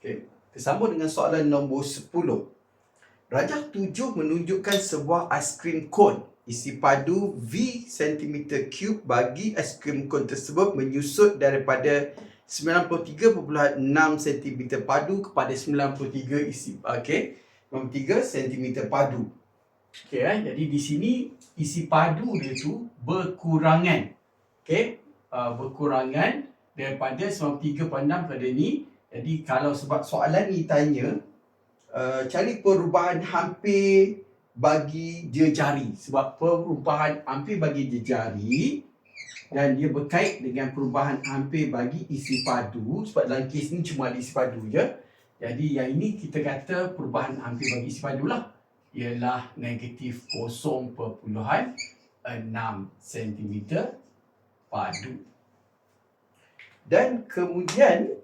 Okay. Tersambung dengan soalan nombor 10. Rajah 7 menunjukkan sebuah aiskrim kon isi padu V cm cube bagi aiskrim kon tersebut menyusut daripada 93.6 cm padu kepada 93 isi okey 93 cm padu. Okey eh jadi di sini isi padu dia tu berkurangan. Okey uh, berkurangan daripada 93.6 pada ni. Jadi kalau sebab soalan ni tanya uh, cari perubahan hampir bagi jejari sebab perubahan hampir bagi jejari dan dia berkait dengan perubahan hampir bagi isi padu sebab dalam kes ni cuma ada isi padu je. Jadi yang ini kita kata perubahan hampir bagi isi padu lah. Ialah negatif 0.6 cm padu. Dan kemudian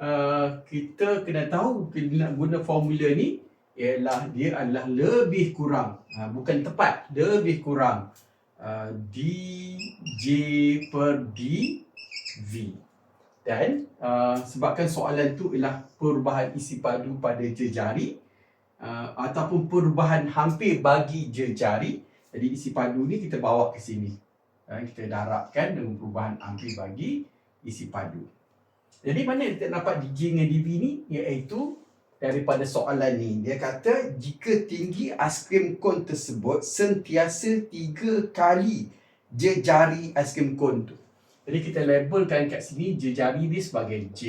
uh, kita kena tahu kita nak guna formula ni ialah dia adalah lebih kurang. Uh, bukan tepat, lebih kurang. Uh, dj per dv dan uh, sebabkan soalan tu ialah perubahan isi padu pada jejari uh, ataupun perubahan hampir bagi jejari. Jadi isi padu ni kita bawa ke sini. Uh, kita darabkan dengan perubahan hampir bagi isi padu jadi mana kita dapat dj dengan dv ni iaitu daripada soalan ni. Dia kata jika tinggi aiskrim kon tersebut sentiasa tiga kali jejari aiskrim kon tu. Jadi kita labelkan kat sini jejari ni sebagai J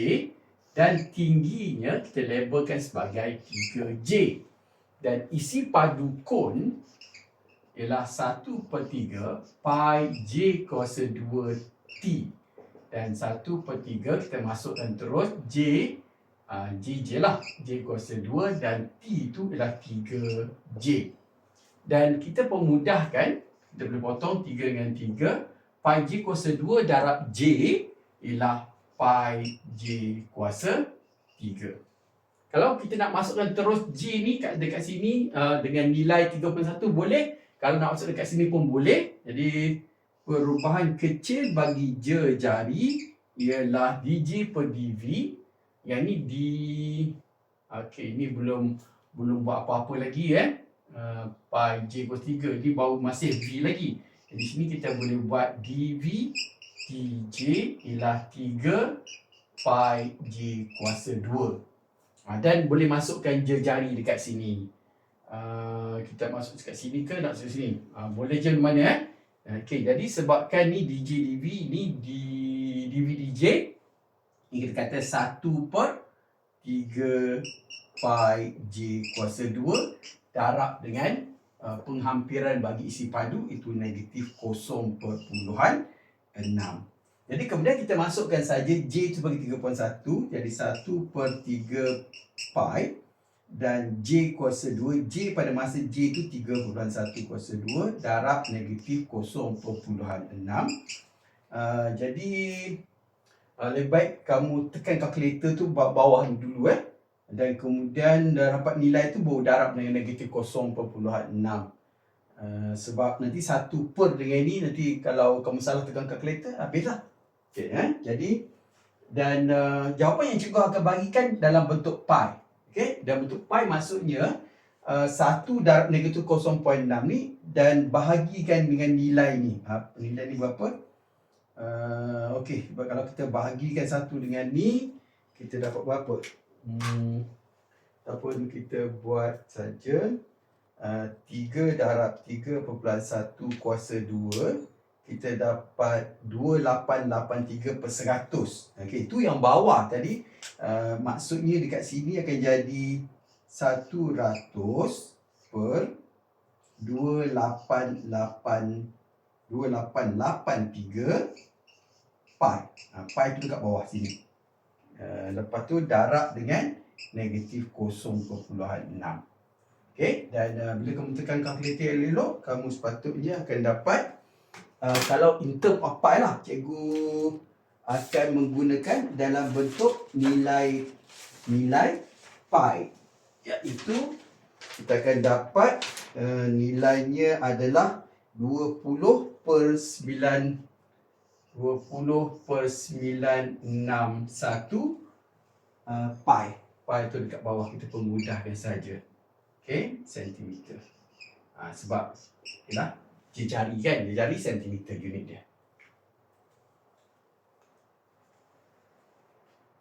dan tingginya kita labelkan sebagai 3J. Dan isi padu kon ialah 1 per 3 pi J kuasa 2 T. Dan 1 per 3 kita masukkan terus J uh, J je lah. J kuasa 2 dan T tu ialah 3J dan kita pemudahkan kita boleh potong 3 dengan 3 pi J kuasa 2 darab J ialah pi J kuasa 3 kalau kita nak masukkan terus J ni kat dekat sini uh, dengan nilai 3.1 boleh. Kalau nak masuk dekat sini pun boleh. Jadi perubahan kecil bagi jari ialah DJ per DV yang ni di okey ini belum belum buat apa-apa lagi eh. Uh, pi j kuasa 3 ni baru masih v lagi. Di sini kita boleh buat dv tj ialah 3 pi j kuasa 2 uh, dan boleh masukkan jari dekat sini. Uh, kita masuk dekat sini ke nak sini? Uh, boleh je mana eh Okey, jadi sebabkan ni DJ DV ni di DV DJ ini kita kata 1 per 3 pi J kuasa 2 darab dengan uh, penghampiran bagi isi padu itu negatif 0 per puluhan 6. Jadi kemudian kita masukkan saja J itu bagi 3.1 jadi 1 per 3 pi dan J kuasa 2 J pada masa J itu 3.1 kuasa 2 darab negatif 0 per puluhan 6. Uh, jadi uh, lebih baik kamu tekan kalkulator tu bawah ni dulu eh dan kemudian dah dapat nilai tu baru darab dengan negatif 0.6 uh, sebab nanti satu per dengan ni nanti kalau kamu salah tekan kalkulator habislah okay, eh? jadi dan uh, jawapan yang cikgu akan bagikan dalam bentuk pi okay? dalam bentuk pi maksudnya uh, satu darab negatif 0.6 ni dan bahagikan dengan nilai ni uh, nilai ni berapa Uh, Okey, kalau kita bahagikan satu dengan ni, kita dapat berapa? Hmm, ataupun kita buat saja uh, 3 darab 3.1 kuasa 2 kita dapat 2883 per 100 Okey, itu yang bawah tadi uh, maksudnya dekat sini akan jadi 100 per 288 2883 pi. Ha, pi tu dekat bawah sini. Uh, lepas tu darab dengan negatif 0.6. Okay. Dan uh, bila kamu tekan kalkulator elok, kamu sepatutnya akan dapat uh, kalau in term of pi lah, cikgu akan menggunakan dalam bentuk nilai nilai pi. Iaitu kita akan dapat uh, nilainya adalah 20 per 9 20 per 961 uh, pi. Pi tu dekat bawah kita pemudahkan saja. Okey, sentimeter. Ha, sebab yalah, jari kan, jari sentimeter unit dia.